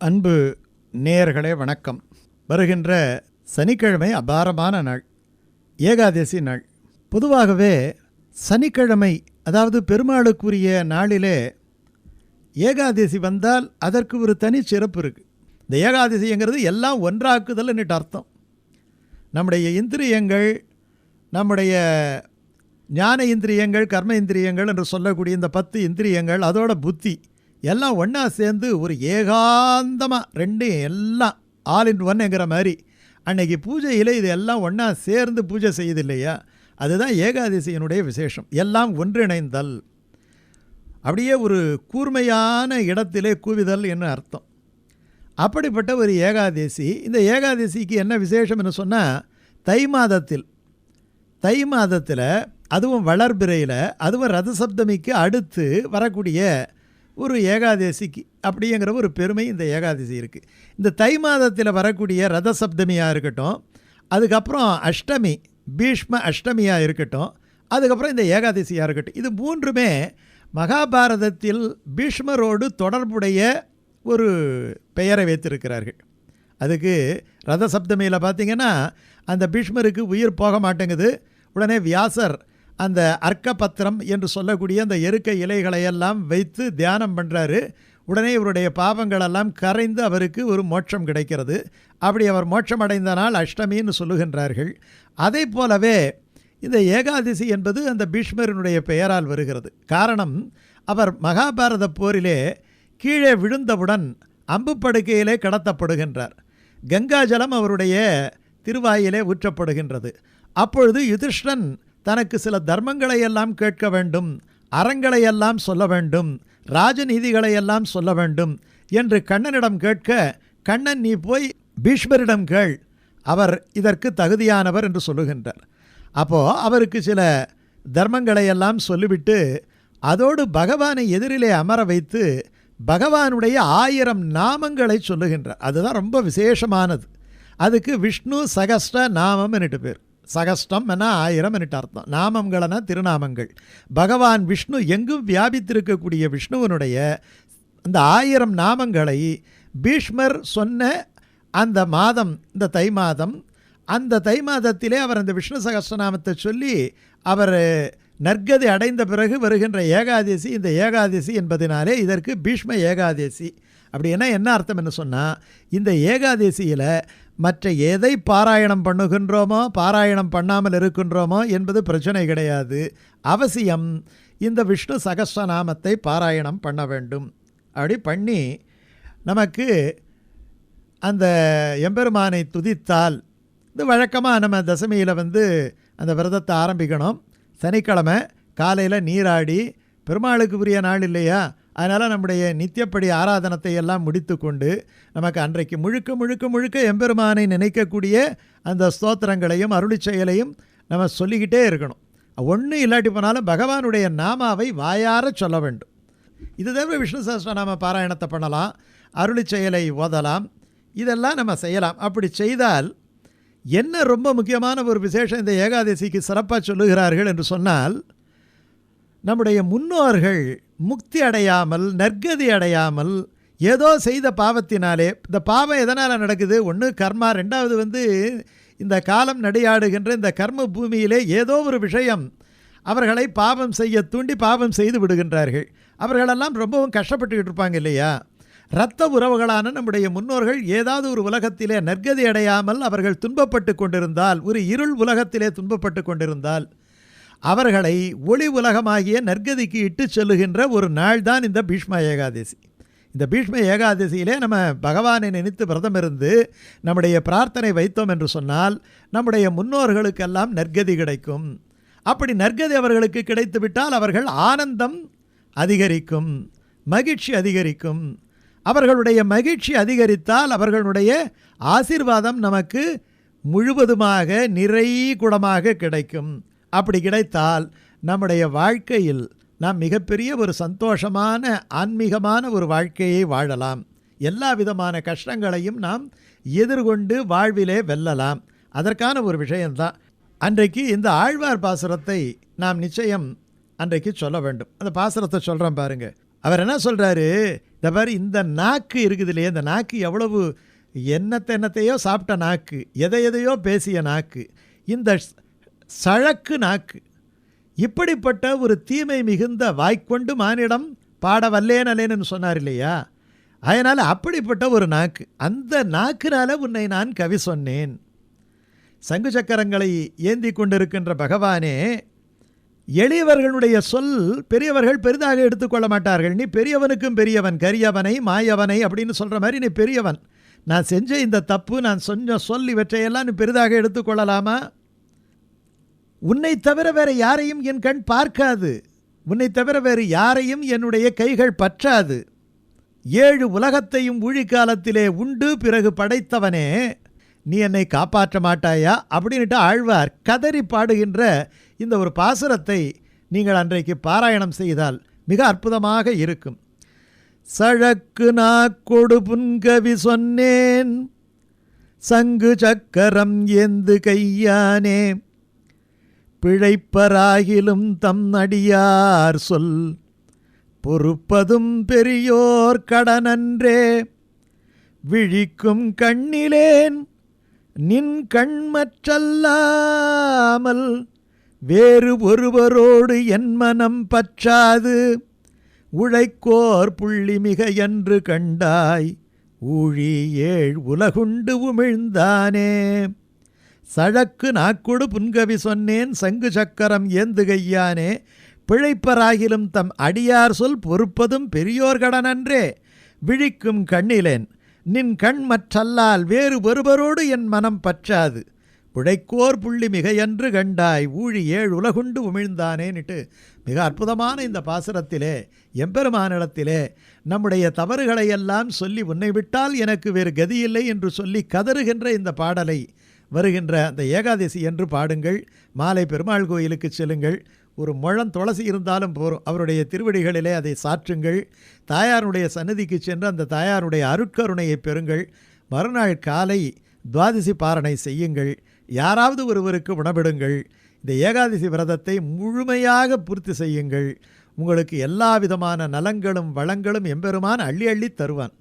அன்பு நேயர்களே வணக்கம். வருகின்ற சனிக்கிழமை அபாரமான நாள் ஏகாதசி நாள். பொதுவாகவே சனிக்கிழமை அதாவது பெருமாளுக்குரிய நாளிலே ஏகாதசி வந்தால் அதற்கு ஒரு தனி சிறப்பு இருக்குது இந்த ஏகாதசிங்கிறது எல்லாம் ஒன்றாக்குதல்னுட்டு அர்த்தம். நம்முடைய இந்திரியங்கள் நம்முடைய ஞான இந்திரியங்கள் கர்ம இந்திரியங்கள் என்று சொல்லக்கூடிய இந்த பத்து இந்திரியங்கள் அதோட புத்தி எல்லாம் ஒன்றா சேர்ந்து ஒரு ஏகாந்தமாக ரெண்டும் எல்லாம் ஆல் இன் ஒன்னுங்கிற மாதிரி. அன்னைக்கு பூஜையில் இது எல்லாம் ஒன்றா சேர்ந்து பூஜை செய்யுது இல்லையா அதுதான் ஏகாதசியினுடைய விசேஷம். எல்லாம் ஒன்றிணைந்தல். அப்படியே ஒரு கூர்மையான இடத்திலே கூவிதல் என்று அர்த்தம். அப்படிப்பட்ட ஒரு ஏகாதசி இந்த ஏகாதசிக்கு என்ன விசேஷம்னு சொன்னால் தை மாதத்தில். தை மாதத்தில் அதுவும் வளர்பிறையில் அதுவும் ரதசப்தமிக்கு அடுத்து வரக்கூடிய ஒரு ஏகாதசிக்கு. அப்படிங்கிற ஒரு பெருமை இந்த ஏகாதசி இருக்குது இந்த தை மாதத்தில் வரக்கூடிய ரத சப்தமியாக இருக்கட்டும் அதுக்கப்புறம் அஷ்டமி பீஷ்ம அஷ்டமியாக இருக்கட்டும் அதுக்கப்புறம் இந்த ஏகாதசியாக இருக்கட்டும். இது மூன்றுமே மகாபாரதத்தில் பீஷ்மரோடு தொடர்புடைய ஒரு பெயரை வைத்திருக்கிறார்கள். அதுக்கு ரத சப்தமியில் பார்த்தீங்கன்னா அந்த பீஷ்மருக்கு உயிர் போக மாட்டேங்குது. உடனே வியாசர் அந்த அர்க்கபத்திரம் என்று சொல்லக்கூடிய அந்த எருக்க இலைகளையெல்லாம் வைத்து தியானம் பண்ணுறாரு உடனே இவருடைய பாவங்களெல்லாம் கரைந்து அவருக்கு ஒரு மோட்சம் கிடைக்கிறது. அப்படி அவர் மோட்சம் அடைந்த நாள் அஷ்டமின்னு சொல்லுகின்றார்கள். அதை போலவே இந்த ஏகாதசி என்பது அந்த பீஷ்மரனுடைய பெயரால் வருகிறது. காரணம் அவர் மகாபாரத போரிலே கீழே விழுந்தவுடன் அம்பு படுக்கையிலே கடத்தப்படுகின்றார். கங்காஜலம் அவருடைய திருவாயிலே ஊற்றப்படுகின்றது. அப்பொழுது யுதிஷ்டன் தனக்கு சில தர்மங்களை எல்லாம் கேட்க வேண்டும் அறங்களை எல்லாம் சொல்ல வேண்டும் ராஜநீதிகளை எல்லாம் சொல்ல வேண்டும் என்று கண்ணனிடம் கேட்க கண்ணன் நீ போய் பீஷ்மரிடம் கேள். அவர் இதற்கு தகுதியானவர் என்று சொல்லுகின்றார். அப்போது அவருக்கு சில தர்மங்களை எல்லாம் சொல்லிவிட்டு அதோடு பகவானை எதிரிலே அமர வைத்து பகவானுடைய ஆயிரம் நாமங்களை சொல்லுகின்றார். அதுதான் ரொம்ப விசேஷமானது. அதுக்கு விஷ்ணு சகஸ்ட நாமம் என்னட்டு பேர். சகஸ்டம் என ஆயிரம் என்னட்டு அர்த்தம். நாமங்களென திருநாமங்கள். பகவான் விஷ்ணு எங்கும் வியாபித்திருக்கக்கூடிய விஷ்ணுவனுடைய அந்த ஆயிரம் நாமங்களை பீஷ்மர் சொன்ன அந்த மாதம் இந்த தை மாதம் அந்த தை மாதத்திலே அவர் அந்த விஷ்ணு சகஸ்ரநாமத்தை சொல்லி அவர் நற்கதி அடைந்த பிறகு வருகின்ற ஏகாதசி இந்த ஏகாதசி என்பதனாலே இதற்கு பீஷ்ம ஏகாதசி. அப்படின்னா என்ன அர்த்தம் என்ன சொன்னால் இந்த ஏகாதசியில் மற்ற எதை பாராயணம் பண்ணுகின்றோமோ பாராயணம் பண்ணாமல் இருக்கின்றோமோ என்பது பிரச்சனை கிடையாது. அவசியம் இந்த விஷ்ணு சகஸ்ரநாமத்தை பாராயணம் பண்ண வேண்டும். அப்படி பண்ணி நமக்கு அந்த எம்பெருமானை துதித்தால் இது வழக்கமாக நம்ம தசமியில் வந்து அந்த விரதத்தை ஆரம்பிக்கணும். சனிக்கிழமை காலையில் நீராடி பெருமாளுக்கு உரிய நாள் இல்லையா? அதனால் நம்முடைய நித்தியப்படி ஆராதனத்தை எல்லாம் முடித்து கொண்டு நமக்கு அன்றைக்கு முழுக்க முழுக்க முழுக்க எம்பெருமானை நினைக்கக்கூடிய அந்த ஸ்தோத்திரங்களையும் அருளி செயலையும் நம்ம சொல்லிக்கிட்டே இருக்கணும். ஒன்றும் இல்லாட்டி போனாலும் பகவானுடைய நாமாவை வாயார சொல்ல வேண்டும். இது தவிர விஷ்ணு சஹஸ்ரநாம பாராயணத்தை பண்ணலாம் அருளி செயலை ஓதலாம் இதெல்லாம் நம்ம செய்யலாம். அப்படி செய்தால் என்ன ரொம்ப முக்கியமான ஒரு விசேஷம் இந்த ஏகாதசிக்கு சிறப்பாக சொல்லுகிறார்கள் என்று சொன்னால் நம்முடைய முன்னோர்கள் முக்தி அடையாமல் நற்கதி அடையாமல் ஏதோ செய்த பாவத்தினாலே இந்த பாவம் எதனால் நடக்குது? ஒன்று கர்மா ரெண்டாவது வந்து இந்த காலம் நடையாடுகின்ற இந்த கர்ம பூமியிலே ஏதோ ஒரு விஷயம் அவர்களை பாவம் செய்ய தூண்டி பாவம் செய்து விடுகின்றார்கள். அவர்களெல்லாம் ரொம்பவும் கஷ்டப்பட்டுக்கிட்டு இருப்பாங்க இல்லையா? இரத்த உறவுகளான நம்முடைய முன்னோர்கள் ஏதாவது ஒரு உலகத்திலே நற்கதி அடையாமல் அவர்கள் துன்பப்பட்டு கொண்டிருந்தால் ஒரு இருள் உலகத்திலே துன்பப்பட்டு கொண்டிருந்தால் அவர்களை ஒளி உலகமாகிய நற்கதிக்கு இட்டு செல்லுகின்ற ஒரு நாள் தான் இந்த பீஷ்ம ஏகாதசி. இந்த பீஷ்ம ஏகாதசியிலே நம்ம பகவானை நினைத்து விரதம் இருந்து நம்முடைய பிரார்த்தனை வைத்தோம் என்று சொன்னால் நம்முடைய முன்னோர்களுக்கெல்லாம் நற்கதி கிடைக்கும். அப்படி நற்கதி அவர்களுக்கு கிடைத்துவிட்டால் அவர்கள் ஆனந்தம் அதிகரிக்கும் மகிழ்ச்சி அதிகரிக்கும். அவர்களுடைய மகிழ்ச்சி அதிகரித்தால் அவர்களுடைய ஆசீர்வாதம் நமக்கு முழுவதுமாக நிறை குடமாக கிடைக்கும். அப்படி கிடைத்தால் நம்முடைய வாழ்க்கையில் நாம் மிகப்பெரிய ஒரு சந்தோஷமான ஆன்மீகமான ஒரு வாழ்க்கையை வாழலாம். எல்லா விதமான கஷ்டங்களையும் நாம் எதிர்கொண்டு வாழ்விலே வெல்லலாம். அதற்கான ஒரு விஷயம்தான். அன்றைக்கு இந்த ஆழ்வார் பாசுரத்தை நாம் நிச்சயம் அன்றைக்கு சொல்ல வேண்டும். அந்த பாசுரத்தை சொல்கிறோம் பாருங்க. அவர் என்ன சொல்கிறாரு இந்த மாதிரி இந்த நாக்கு இருக்குது இல்லையே? இந்த நாக்கு எவ்வளவு என்னத்தை என்னத்தையோ சாப்பிட்ட நாக்கு எதை எதையோ பேசிய நாக்கு. இந்த ஸ்- சழக்கு நாக்கு. இப்படிப்பட்ட ஒரு தீமை மிகுந்த வாய்க்கொண்டு மானிடம் பாட வல்லேன் சொன்னார் இல்லையா அதனால் அப்படிப்பட்ட ஒரு நாக்கு. அந்த நாக்குனால உன்னை நான் கவி சொன்னேன். சங்கு சக்கரங்களை ஏந்தி கொண்டிருக்கின்ற பகவானே எளியவர்களுடைய சொல் பெரியவர்கள் பெரிதாக எடுத்துக்கொள்ள மாட்டார்கள். நீ பெரியவனுக்கும் பெரியவன் கரியவனை மாயவனை அப்படின்னு சொல்கிற மாதிரி நீ பெரியவன். நான் செஞ்ச இந்த தப்பு நான் சொன்ன சொல் இவற்றையெல்லாம் நீ பெரிதாக எடுத்துக்கொள்ளலாமா உன்னை தவிர வேற யாரையும் என் கண் பார்க்காது. உன்னை தவிர வேறு யாரையும் என்னுடைய கைகள் பற்றாது. ஏழு உலகத்தையும் ஊழிக்காலத்திலே உண்டு பிறகு படைத்தவனே. நீ என்னை காப்பாற்ற மாட்டாயா? அப்படின்ட்டு ஆழ்வார் கதறி பாடுகின்ற இந்த ஒரு பாசுரத்தை நீங்கள் அன்றைக்கு பாராயணம் செய்தால் மிக அற்புதமாக இருக்கும். சழக்கு நாக்கொடு புன்கவி சொன்னேன் சங்கு சக்கரம் ஏந்து கையானே பிழைப்பராகிலும் தம் அடியார் சொல். பொறுப்பதும் பெரியோர் கடனன்றே. விழிக்கும் கண்ணிலேன் நின் கண்மற்றல்லாமல் வேறு ஒருவரோடு என் மனம் பற்றாது. உழைக்கோர் புள்ளி மிக என்று கண்டாய். ஊழி ஏழ் உலகுண்டு உமிழ்ந்தானே. சழக்கு நாக்குடு புன்கவி சொன்னேன் சங்கு சக்கரம் ஏந்துகையானே பிழைப்பராகிலும் தம் அடியார் சொல் பொறுப்பதும் பெரியோர் கடனன்றே விழிக்கும் கண்ணிலேன் நின் கண் மற்றல்லால் வேறு ஒருவரோடு என் மனம் பற்றாது பிழைக்கோர் புள்ளி மிகையன்று கண்டாய் ஊழி ஏழு உலகுண்டு உமிழ்ந்தானேன்னுட்டு மிக அற்புதமான இந்த பாசுரத்திலே எம்பெருமானிடத்திலே நம்முடைய தவறுகளையெல்லாம் சொல்லி உன்னை விட்டால் எனக்கு வேறு கதியில்லை என்று சொல்லி கதறுகின்ற இந்த பாடலை வருகின்ற அந்த ஏகாதசி என்று பாடுங்கள். மாலை பெருமாள் கோயிலுக்கு செல்லுங்கள். ஒரு முழம் துளசி இருந்தாலும் போகும் அவருடைய திருவடிகளிலே அதை சாற்றுங்கள். தாயாருடைய சன்னதிக்கு சென்று அந்த தாயாருடைய அருட்கருணையை பெறுங்கள். மறுநாள் காலை துவாதசி பாரணை செய்யுங்கள். யாராவது ஒருவருக்கு உணவிடுங்கள் இந்த ஏகாதசி விரதத்தை முழுமையாக பூர்த்தி செய்யுங்கள். உங்களுக்கு எல்லா விதமான நலங்களும் வளங்களும் எம்பெருமான் அள்ளி அள்ளி தருவான்.